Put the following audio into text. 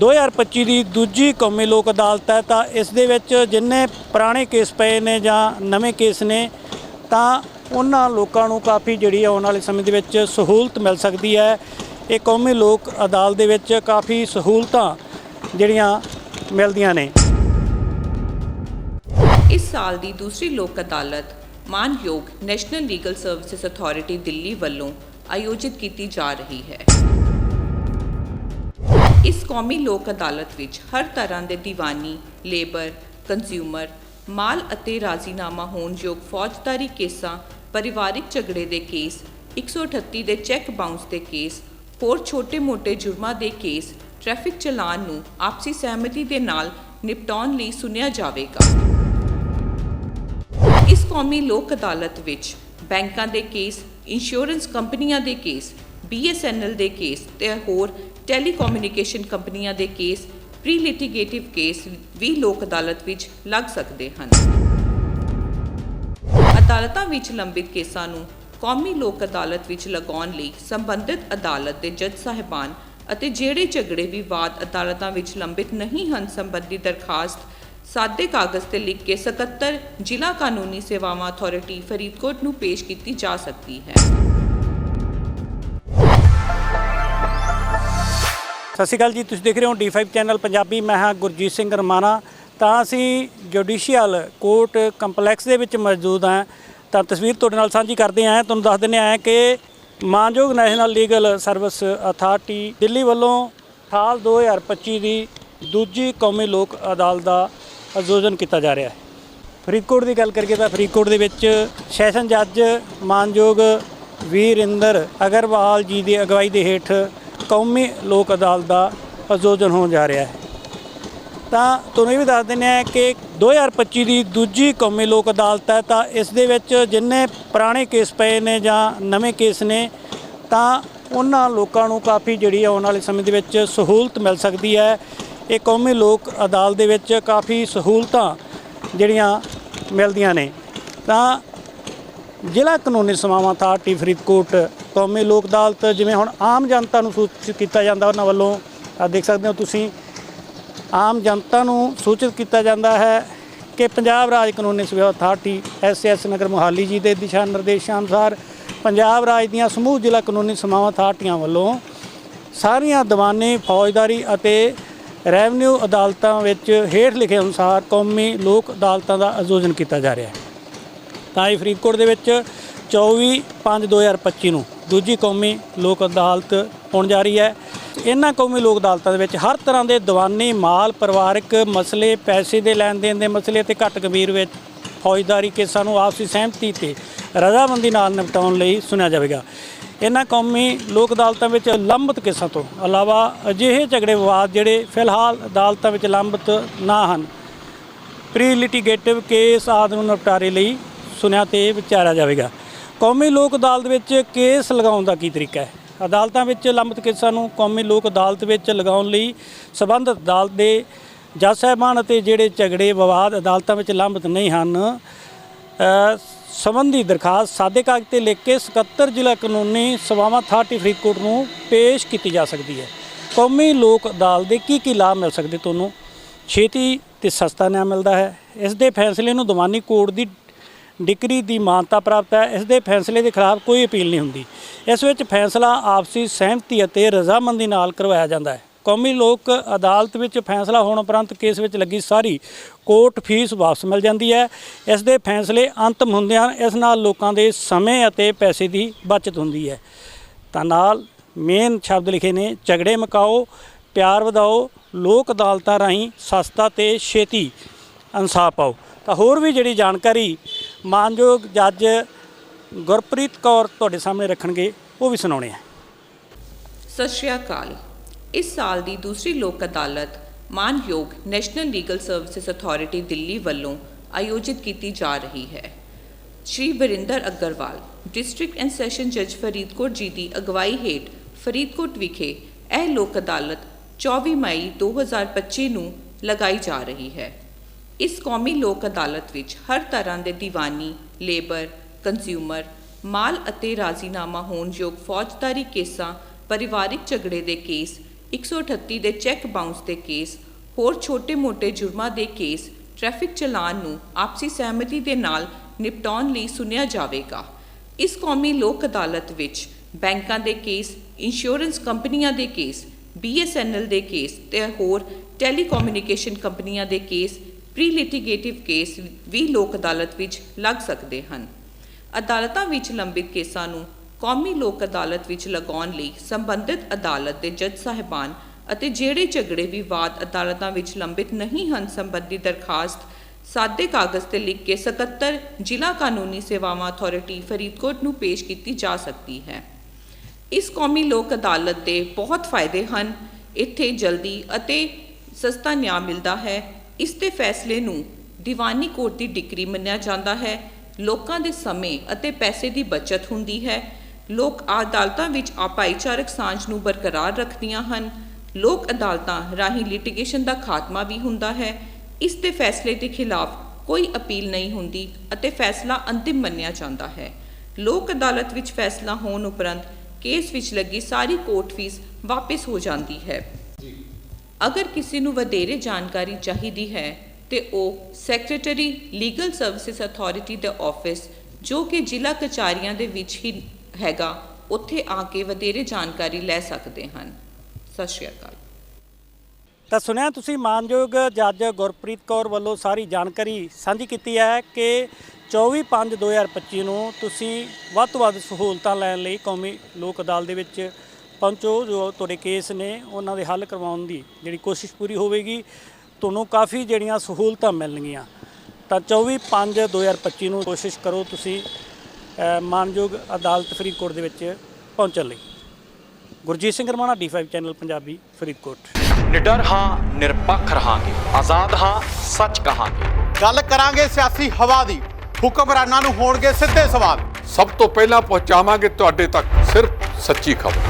2025 ਦੀ ਦੂਜੀ ਕੌਮੀ ਲੋਕ ਅਦਾਲਤ ਹੈ, ਤਾਂ ਇਸ ਦੇ ਵਿੱਚ ਜਿੰਨੇ ਪੁਰਾਣੇ ਕੇਸ ਪਏ ਨੇ ਜਾਂ ਨਵੇਂ ਕੇਸ ਨੇ, ਤਾਂ ਉਹਨਾਂ ਲੋਕਾਂ ਨੂੰ ਕਾਫੀ ਜਿਹੜੀ ਆਉਣ ਵਾਲੇ ਸਮੇਂ ਦੇ ਵਿੱਚ ਸਹੂਲਤ ਮਿਲ ਸਕਦੀ ਹੈ। ਇਹ ਕੌਮੀ ਲੋਕ ਅਦਾਲਤ ਦੇ ਵਿੱਚ ਕਾਫੀ ਸਹੂਲਤਾਂ ਜਿਹੜੀਆਂ ਮਿਲਦੀਆਂ ਨੇ। ਇਸ ਸਾਲ ਦੀ ਦੂਸਰੀ ਲੋਕ ਅਦਾਲਤ ਮਾਨਯੋਗ national legal services authority Delhi ਵੱਲੋਂ ਆਯੋਜਿਤ ਕੀਤੀ ਜਾ ਰਹੀ ਹੈ। ਇਸ ਕੌਮੀ ਲੋਕ ਅਦਾਲਤ ਵਿੱਚ ਹਰ ਤਰ੍ਹਾਂ ਦੇ ਦੀਵਾਨੀ, ਲੇਬਰ, ਕੰਜ਼ਿਊਮਰ, ਮਾਲ ਅਤੇ ਰਾਜ਼ੀਨਾਮਾ ਹੋਣਯੋਗ ਫੌਜਦਾਰੀ ਕੇਸਾਂ, ਪਰਿਵਾਰਿਕ ਝਗੜੇ ਦੇ ਕੇਸ 138 ਦੇ ਚੈੱਕ ਬਾਉਂਸ ਦੇ ਕੇਸ, ਹੋਰ ਛੋਟੇ-ਮੋਟੇ ਜੁਰਮਾਂ ਦੇ ਕੇਸ ਟ੍ਰੈਫਿਕ ਚਲਾਨ ਨੂੰ ਆਪਸੀ ਸਹਿਮਤੀ ਦੇ ਨਾਲ ਨਿਪਟਾਉਣ ਲਈ ਸੁਣਿਆ ਜਾਵੇਗਾ। ਇਸ ਕੌਮੀ ਲੋਕ ਅਦਾਲਤ ਵਿੱਚ ਬੈਂਕਾਂ ਦੇ ਕੇਸ, ਇੰਸ਼ੋਰੈਂਸ ਕੰਪਨੀਆਂ ਦੇ ਕੇਸ BSNL ਦੇ ਕੇਸ ਤੇ ਹੋਰ ਟੈਲੀਕਮਿਊਨੀਕੇਸ਼ਨ ਕੰਪਨੀਆਂ ਦੇ ਕੇਸ ਪ੍ਰੀ ਲਿਟੀਗੇਟਿਵ ਕੇਸ ਵੀ ਲੋਕ ਅਦਾਲਤ ਵਿੱਚ ਲੱਗ ਸਕਦੇ ਹਨ। ਅਦਾਲਤਾਂ ਵਿੱਚ ਲੰਬਿਤ ਕੇਸਾਂ ਨੂੰ ਕੌਮੀ ਲੋਕ ਅਦਾਲਤ ਵਿੱਚ ਲਗਾਉਣ ਲਈ ਸੰਬੰਧਿਤ ਅਦਾਲਤ ਦੇ ਜੱਜ ਸਾਹਿਬਾਨ ਅਤੇ ਜਿਹੜੇ ਝਗੜੇ ਵਿਵਾਦ ਅਦਾਲਤਾਂ ਵਿੱਚ ਲੰਬਿਤ ਨਹੀਂ ਹਨ ਸੰਬੰਧੀ ਦਰਖਾਸਤ ਸਾਦੇ ਕਾਗਜ਼ ਤੇ ਲਿਖ ਕੇ ਸਕੱਤਰ ਜ਼ਿਲ੍ਹਾ ਕਾਨੂੰਨੀ ਸੇਵਾਵਾਂ ਅਥਾਰਟੀ ਫਰੀਦਕੋਟ ਨੂੰ ਪੇਸ਼ ਕੀਤੀ ਜਾ ਸਕਦੀ ਹੈ। ਸਤਿ ਸ਼੍ਰੀ ਅਕਾਲ ਜੀ, ਤੁਸੀਂ ਦੇਖ ਰਹੇ ਹੋ D5 ਚੈਨਲ ਪੰਜਾਬੀ, ਮੈਂ ਹਾਂ ਗੁਰਜੀਤ ਸਿੰਘ ਰਮਾਣਾ। ਤਾਂ ਅਸੀਂ ਜੁਡੀਸ਼ੀਅਲ ਕੋਰਟ ਕੰਪਲੈਕਸ ਦੇ ਵਿੱਚ ਮੌਜੂਦ ਹਾਂ। ਤਾਂ ਤਸਵੀਰ ਤੁਹਾਡੇ ਨਾਲ ਸਾਂਝੀ ਕਰਦੇ ਹਾਂ। ਤੁਹਾਨੂੰ ਦੱਸ ਦਿੰਦੇ ਹਾਂ ਕਿ ਮਾਨਯੋਗ national legal service authority Delhi ਵੱਲੋਂ ਸਾਲ 2025 ਦੀ ਦੂਜੀ ਕੌਮੀ ਲੋਕ ਅਦਾਲਤ ਦਾ ਆਯੋਜਨ ਕੀਤਾ ਜਾ ਰਿਹਾ ਹੈ। ਫਰੀਦਕੋਟ ਦੀ ਗੱਲ ਕਰੀਏ ਤਾਂ ਫਰੀਦਕੋਟ ਦੇ ਵਿੱਚ ਸੈਸ਼ਨ ਜੱਜ ਮਾਨਯੋਗ ਵੀਰਿੰਦਰ ਅਗਰਵਾਲ ਜੀ ਦੀ ਅਗਵਾਈ ਦੇ ਹੇਠ ਕੌਮੀ ਲੋਕ ਅਦਾਲਤ ਦਾ ਆਯੋਜਨ ਹੋਣ ਜਾ ਰਿਹਾ ਹੈ। ਤਾਂ ਤੁਹਾਨੂੰ ਇਹ ਵੀ ਦੱਸ ਦਿੰਦੇ ਹਾਂ ਕਿ 2025 ਦੀ ਦੂਜੀ ਕੌਮੀ ਲੋਕ ਅਦਾਲਤ ਹੈ, ਤਾਂ ਇਸ ਦੇ ਵਿੱਚ ਜਿੰਨੇ ਪੁਰਾਣੇ ਕੇਸ ਪਏ ਨੇ ਜਾਂ ਨਵੇਂ ਕੇਸ ਨੇ, ਤਾਂ ਉਹਨਾਂ ਲੋਕਾਂ ਨੂੰ ਕਾਫੀ ਜਿਹੜੀ ਆਉਣ ਵਾਲੇ ਸਮੇਂ ਦੇ ਵਿੱਚ ਸਹੂਲਤ ਮਿਲ ਸਕਦੀ ਹੈ। ਇਹ ਕੌਮੀ ਲੋਕ ਅਦਾਲਤ ਦੇ ਵਿੱਚ ਕਾਫੀ ਸਹੂਲਤਾਂ ਜਿਹੜੀਆਂ ਮਿਲਦੀਆਂ ਨੇ। ਤਾਂ ਜ਼ਿਲ੍ਹਾ ਕਾਨੂੰਨੀ ਸੇਵਾਵਾਂ ਅਥਾਰਟੀ ਫਰੀਦਕੋਟ ਕੌਮੀ ਲੋਕ ਅਦਾਲਤ ਜਿਵੇਂ ਹੁਣ ਆਮ ਜਨਤਾ ਨੂੰ ਸੂਚਿਤ ਕੀਤਾ ਜਾਂਦਾ, ਉਹਨਾਂ ਵੱਲੋਂ ਆ ਦੇਖ ਸਕਦੇ ਹੋ ਤੁਸੀਂ, ਆਮ ਜਨਤਾ ਨੂੰ ਸੂਚਿਤ ਕੀਤਾ ਜਾਂਦਾ ਹੈ ਕਿ ਪੰਜਾਬ ਰਾਜ ਕਾਨੂੰਨੀ ਸੇਵਾ ਅਥਾਰਟੀ ਐਸਐਸ ਨਗਰ ਮੁਹਾਲੀ ਜੀ ਦੇ ਦਿਸ਼ਾ ਨਿਰਦੇਸ਼ਾਂ ਅਨੁਸਾਰ ਪੰਜਾਬ ਰਾਜ ਦੀਆਂ ਸਮੂਹ ਜ਼ਿਲ੍ਹਾ ਕਾਨੂੰਨੀ ਸੇਵਾਵਾਂ ਅਥਾਰਟੀਆਂ ਵੱਲੋਂ ਸਾਰੀਆਂ ਦੀਵਾਨੀ, ਫੌਜਦਾਰੀ ਅਤੇ ਰੈਵਨਿਊ ਅਦਾਲਤਾਂ ਵਿੱਚ ਹੇਠ ਲਿਖੇ ਅਨੁਸਾਰ ਕੌਮੀ ਲੋਕ ਅਦਾਲਤਾਂ ਦਾ ਆਯੋਜਨ ਕੀਤਾ ਜਾ ਰਿਹਾ ਹੈ। ਤਾਂ ਇਹ ਫਰੀਦਕੋਟ ਦੇ ਵਿੱਚ 24 5 2025 ਨੂੰ ਦੂਜੀ ਕੌਮੀ ਲੋਕ ਅਦਾਲਤ ਹੋਣ ਜਾ ਰਹੀ ਹੈ। ਇਹਨਾਂ ਕੌਮੀ ਲੋਕ ਅਦਾਲਤਾਂ ਦੇ ਵਿੱਚ ਹਰ ਤਰ੍ਹਾਂ ਦੇ ਦੀਵਾਨੀ ਮਾਲ, ਪਰਿਵਾਰਕ ਮਸਲੇ, ਪੈਸੇ ਦੇ ਲੈਣ ਦੇਣ ਦੇ ਮਸਲੇ ਤੇ ਘੱਟ ਗੰਭੀਰ ਵਿੱਚ ਫੌਜਦਾਰੀ ਕੇਸਾਂ ਨੂੰ ਆਪਸੀ ਸਹਿਮਤੀ ਤੇ ਰਜ਼ਾਮੰਦੀ ਨਾਲ ਨਿਪਟਾਉਣ ਲਈ ਸੁਣਿਆ ਜਾਵੇਗਾ। ਇਹਨਾਂ ਕੌਮੀ ਲੋਕ ਅਦਾਲਤਾਂ ਵਿੱਚ ਲੰਬਿਤ ਕੇਸਾਂ ਤੋਂ ਇਲਾਵਾ ਅਜਿਹੇ ਝਗੜੇ ਵਿਵਾਦ ਜਿਹੜੇ ਫਿਲਹਾਲ ਅਦਾਲਤਾਂ ਵਿੱਚ ਲੰਬਿਤ ਨਾ ਹਨ ਪ੍ਰੀ ਲਿਟੀਗੇਟਿਵ ਕੇਸ ਆਦਿ ਨੂੰ ਨਿਪਟਾਰੇ ਲਈ ਸੁਣਿਆ ਤੇ ਵਿਚਾਰਿਆ ਜਾਵੇਗਾ। ਕੌਮੀ ਲੋਕ ਅਦਾਲਤ ਵਿੱਚ ਕੇਸ ਲਗਾਉਣ ਦਾ ਕੀ ਤਰੀਕਾ ਹੈ? ਅਦਾਲਤਾਂ ਵਿੱਚ ਲੰਬਿਤ ਕੇਸਾਂ ਨੂੰ ਕੌਮੀ ਲੋਕ ਅਦਾਲਤ ਵਿੱਚ ਲਗਾਉਣ ਲਈ ਸਬੰਧਤ ਅਦਾਲਤ ਦੇ ਜੱਜ ਸਾਹਿਬਾਨ ਅਤੇ ਜਿਹੜੇ ਝਗੜੇ ਵਿਵਾਦ ਅਦਾਲਤਾਂ ਵਿੱਚ ਲੰਬਿਤ ਨਹੀਂ ਹਨ ਸੰਬੰਧੀ ਦਰਖਾਸਤ ਸਾਦੇ ਕਾਗਜ਼ ਤੇ ਲਿਖ ਕੇ ਸਕੱਤਰ ਜ਼ਿਲ੍ਹਾ ਕਾਨੂੰਨੀ ਸੇਵਾਵਾਂ ਅਥਾਰਟੀ ਫਰੀਦਕੋਟ ਨੂੰ ਪੇਸ਼ ਕੀਤੀ ਜਾ ਸਕਦੀ ਹੈ। ਕੌਮੀ ਲੋਕ ਅਦਾਲਤ ਦੇ ਕੀ ਕੀ ਲਾਭ ਮਿਲ ਸਕਦੇ ਤੁਹਾਨੂੰ? ਛੇਤੀ ਤੇ ਸਸਤਾ ਨਿਆਂ ਮਿਲਦਾ ਹੈ। ਇਸ ਦੇ ਫੈਸਲੇ ਨੂੰ ਦੀਵਾਨੀ ਕੋਰਟ ਦੀ ਡਿਕਰੀ ਦੀ ਮਾਨਤਾ ਪ੍ਰਾਪਤ ਹੈ, ਇਸ ਦੇ ਫੈਸਲੇ ਦੇ ਖਿਲਾਫ ਕੋਈ ਅਪੀਲ ਨਹੀਂ ਹੁੰਦੀ। ਇਸ ਵਿੱਚ ਫੈਸਲਾ ਆਪਸੀ ਸਹਿਮਤੀ ਅਤੇ ਰਜ਼ਾਮੰਦੀ ਨਾਲ ਕਰਵਾਇਆ ਜਾਂਦਾ ਹੈ। ਕੌਮੀ ਲੋਕ ਅਦਾਲਤ ਵਿੱਚ ਫੈਸਲਾ ਹੋਣ ਉਪਰੰਤ ਕੇਸ ਵਿੱਚ ਲੱਗੀ ਸਾਰੀ ਕੋਰਟ ਫੀਸ ਵਾਪਸ ਮਿਲ ਜਾਂਦੀ ਹੈ। ਇਸ ਦੇ ਫੈਸਲੇ ਅੰਤਮ ਹੁੰਦੇ ਹਨ ਇਸ ਨਾਲ ਲੋਕਾਂ ਦੇ ਸਮੇਂ ਅਤੇ ਪੈਸੇ ਦੀ ਬਚਤ ਹੁੰਦੀ ਹੈ। ਤਾਂ ਨਾਲ ਮੇਨ ਸ਼ਬਦ ਲਿਖੇ ਨੇ, ਝਗੜੇ ਮਕਾਓ, ਪਿਆਰ ਵਧਾਓ, ਲੋਕ ਅਦਾਲਤਾਂ ਰਾਹੀਂ ਸਸਤਾ ਤੇ ਛੇਤੀ ਇਨਸਾਫ ਪਾਓ। ਤਾਂ ਹੋਰ ਵੀ ਜਿਹੜੀ ਜਾਣਕਾਰੀ ਮਾਨਯੋਗ ਜੱਜ ਗੁਰਪ੍ਰੀਤ ਕੌਰ ਤੁਹਾਡੇ ਸਾਹਮਣੇ ਰੱਖਣਗੇ, ਉਹ ਵੀ ਸੁਣਾਉਣੇ ਆ। ਸਤਿ ਸ਼੍ਰੀ ਅਕਾਲ। ਇਸ ਸਾਲ ਦੀ ਦੂਸਰੀ ਲੋਕ ਅਦਾਲਤ ਮਾਨਯੋਗ national legal services authority Delhi ਵੱਲੋਂ ਆਯੋਜਿਤ ਕੀਤੀ ਜਾ ਰਹੀ ਹੈ। Shri Varinder Agarwal, district and session ਜੱਜ ਫਰੀਦਕੋਟ ਜੀ ਦੀ ਅਗਵਾਈ ਹੇਠ ਫਰੀਦਕੋਟ ਵਿਖੇ ਇਹ ਲੋਕ ਅਦਾਲਤ 24 ਮਈ 2025 ਨੂੰ ਲਗਾਈ ਜਾ ਰਹੀ ਹੈ। ਇਸ ਕੌਮੀ ਲੋਕ ਅਦਾਲਤ ਵਿੱਚ ਹਰ ਤਰ੍ਹਾਂ ਦੇ ਦੀਵਾਨੀ, ਲੇਬਰ, ਕੰਜ਼ਿਊਮਰ, ਮਾਲ ਅਤੇ ਰਾਜ਼ੀਨਾਮਾ ਹੋਣਯੋਗ ਫੌਜਦਾਰੀ ਕੇਸਾਂ, ਪਰਿਵਾਰਿਕ ਝਗੜੇ ਦੇ ਕੇਸ 138 ਦੇ ਚੈੱਕ ਬਾਉਂਸ ਦੇ ਕੇਸ, ਹੋਰ ਛੋਟੇ-ਮੋਟੇ ਜੁਰਮਾਂ ਦੇ ਕੇਸ ਟ੍ਰੈਫਿਕ ਚਲਾਨ ਨੂੰ ਆਪਸੀ ਸਹਿਮਤੀ ਦੇ ਨਾਲ ਨਿਪਟਾਉਣ ਲਈ ਸੁਣਿਆ ਜਾਵੇਗਾ। ਇਸ ਕੌਮੀ ਲੋਕ ਅਦਾਲਤ ਵਿੱਚ ਬੈਂਕਾਂ ਦੇ ਕੇਸ, ਇੰਸ਼ੋਰੈਂਸ ਕੰਪਨੀਆਂ ਦੇ ਕੇਸ BSNL ਦੇ ਕੇਸ ਤੇ ਹੋਰ ਟੈਲੀਕਮਿਊਨੀਕੇਸ਼ਨ ਕੰਪਨੀਆਂ ਦੇ ਕੇਸ ਪ੍ਰੀ ਲਿਟੀਗੇਟਿਵ ਕੇਸ ਵੀ ਲੋਕ ਅਦਾਲਤ ਵਿੱਚ ਲੱਗ ਸਕਦੇ ਹਨ। ਅਦਾਲਤਾਂ ਵਿੱਚ ਲੰਬਿਤ ਕੇਸਾਂ ਨੂੰ ਕੌਮੀ ਲੋਕ ਅਦਾਲਤ ਵਿੱਚ ਲਗਾਉਣ ਲਈ ਸੰਬੰਧਿਤ ਅਦਾਲਤ ਦੇ ਜੱਜ ਸਾਹਿਬਾਨ ਅਤੇ ਜਿਹੜੇ ਝਗੜੇ ਵਿਵਾਦ ਅਦਾਲਤਾਂ ਵਿੱਚ ਲੰਬਿਤ ਨਹੀਂ ਹਨ ਸੰਬੰਧੀ ਦਰਖਾਸਤ ਸਾਦੇ ਕਾਗਜ਼ ਤੇ ਲਿਖ ਕੇ ਸਕੱਤਰ ਜ਼ਿਲ੍ਹਾ ਕਾਨੂੰਨੀ ਸੇਵਾਵਾਂ ਅਥਾਰਟੀ ਫਰੀਦਕੋਟ ਨੂੰ ਪੇਸ਼ ਕੀਤੀ ਜਾ ਸਕਦੀ ਹੈ। ਇਸ ਕੌਮੀ ਲੋਕ ਅਦਾਲਤ ਦੇ ਬਹੁਤ ਫਾਇਦੇ ਹਨ। ਇੱਥੇ ਜਲਦੀ ਅਤੇ ਸਸਤਾ ਨਿਆਂ ਮਿਲਦਾ ਹੈ। ਇਸ ਦੇ ਫੈਸਲੇ ਨੂੰ ਦੀਵਾਨੀ ਕੋਰਟ ਦੀ ਡਿਕਰੀ ਮੰਨਿਆ ਜਾਂਦਾ ਹੈ। ਲੋਕਾਂ ਦੇ ਸਮੇਂ ਅਤੇ ਪੈਸੇ ਦੀ ਬਚਤ ਹੁੰਦੀ ਹੈ। ਲੋਕ ਅਦਾਲਤਾਂ ਵਿੱਚ ਆ ਭਾਈਚਾਰਕ ਸਾਂਝ ਨੂੰ ਬਰਕਰਾਰ ਰੱਖਦੀਆਂ ਹਨ। ਲੋਕ ਅਦਾਲਤਾਂ ਰਾਹੀਂ ਲਿਟੀਗੇਸ਼ਨ ਦਾ ਖਾਤਮਾ ਵੀ ਹੁੰਦਾ ਹੈ। ਇਸ ਦੇ ਫੈਸਲੇ ਦੇ ਖਿਲਾਫ ਕੋਈ ਅਪੀਲ ਨਹੀਂ ਹੁੰਦੀ ਅਤੇ ਫੈਸਲਾ ਅੰਤਿਮ ਮੰਨਿਆ ਜਾਂਦਾ ਹੈ। ਲੋਕ ਅਦਾਲਤ ਵਿੱਚ ਫੈਸਲਾ ਹੋਣ ਉਪਰੰਤ ਕੇਸ ਵਿੱਚ ਲੱਗੀ ਸਾਰੀ ਕੋਰਟ ਫੀਸ ਵਾਪਸ ਹੋ ਜਾਂਦੀ ਹੈ। ਅਗਰ ਕਿਸੇ ਨੂੰ ਵਧੇਰੇ ਜਾਣਕਾਰੀ ਚਾਹੀਦੀ ਹੈ, ਤੇ ਉਹ ਸੈਕਟਰੀ ਲੀਗਲ ਸਰਵਿਸਿਜ਼ ਅਥਾਰਟੀ ਦੇ ਆਫਿਸ ਜੋ ਕਿ ਜ਼ਿਲ੍ਹਾ ਕਚਾਰੀਆਂ ਦੇ ਵਿੱਚ ਹੀ ਹੈਗਾ, ਉੱਥੇ ਆ ਕੇ ਵਧੇਰੇ ਜਾਣਕਾਰੀ ਲੈ ਸਕਦੇ ਹਨ। ਸਤਿ ਸ਼੍ਰੀ ਅਕਾਲ। ਤਾਂ ਸੁਣਿਆ ਤੁਸੀਂ ਮਾਨਯੋਗ ਜੱਜ ਗੁਰਪ੍ਰੀਤ ਕੌਰ ਵੱਲੋਂ ਸਾਰੀ ਜਾਣਕਾਰੀ ਸਾਂਝੀ ਕੀਤੀ ਹੈ ਕਿ 24/5/2025 ਨੂੰ ਤੁਸੀਂ ਵੱਧ ਤੋਂ ਵੱਧ ਸਹੂਲਤਾਂ ਲੈਣ ਲਈ ਕੌਮੀ ਲੋਕ ਅਦਾਲਤ ਦੇ ਵਿੱਚ ਪਹੁੰਚੋ ਜੋ ਤੁਹਾਡੇ ਕੇਸ ਨੇ ਉਹਨਾਂ ਦੇ ਹੱਲ ਕਰਵਾਉਣ ਦੀ ਜਿਹੜੀ ਕੋਸ਼ਿਸ਼ ਪੂਰੀ ਹੋਵੇਗੀ ਤੁਹਾਨੂੰ ਕਾਫੀ ਜਿਹੜੀਆਂ ਸਹੂਲਤਾਂ ਮਿਲਣਗੀਆਂ। ਤਾਂ 24/5/2025 ਨੂੰ ਕੋਸ਼ਿਸ਼ ਕਰੋ ਤੁਸੀਂ ਮਾਨਯੋਗ ਅਦਾਲਤ ਫਰੀਦਕੋਟ ਦੇ ਵਿੱਚ ਪਹੁੰਚਣ ਲਈ। Gurjeet Singh Ramana D5 channel Punjabi Faridkot. ਨਿਡਰ ਹਾਂ ਨਿਰਪੱਖ ਰਹਾਂਗੇ। ਆਜ਼ਾਦ ਹਾਂ ਸੱਚ ਕਹਾਂਗੇ। ਗੱਲ ਕਰਾਂਗੇ ਸਿਆਸੀ ਹਵਾ ਦੀ। ਹੁਕਮਰਾਨਾਂ ਨੂੰ ਹੋਣਗੇ ਸਿੱਧੇ ਸਵਾਲ। ਸਭ ਤੋਂ ਪਹਿਲਾਂ ਪਹੁੰਚਾਵਾਂਗੇ ਤੁਹਾਡੇ ਤੱਕ ਸਿਰਫ ਸੱਚੀ ਖਬਰ।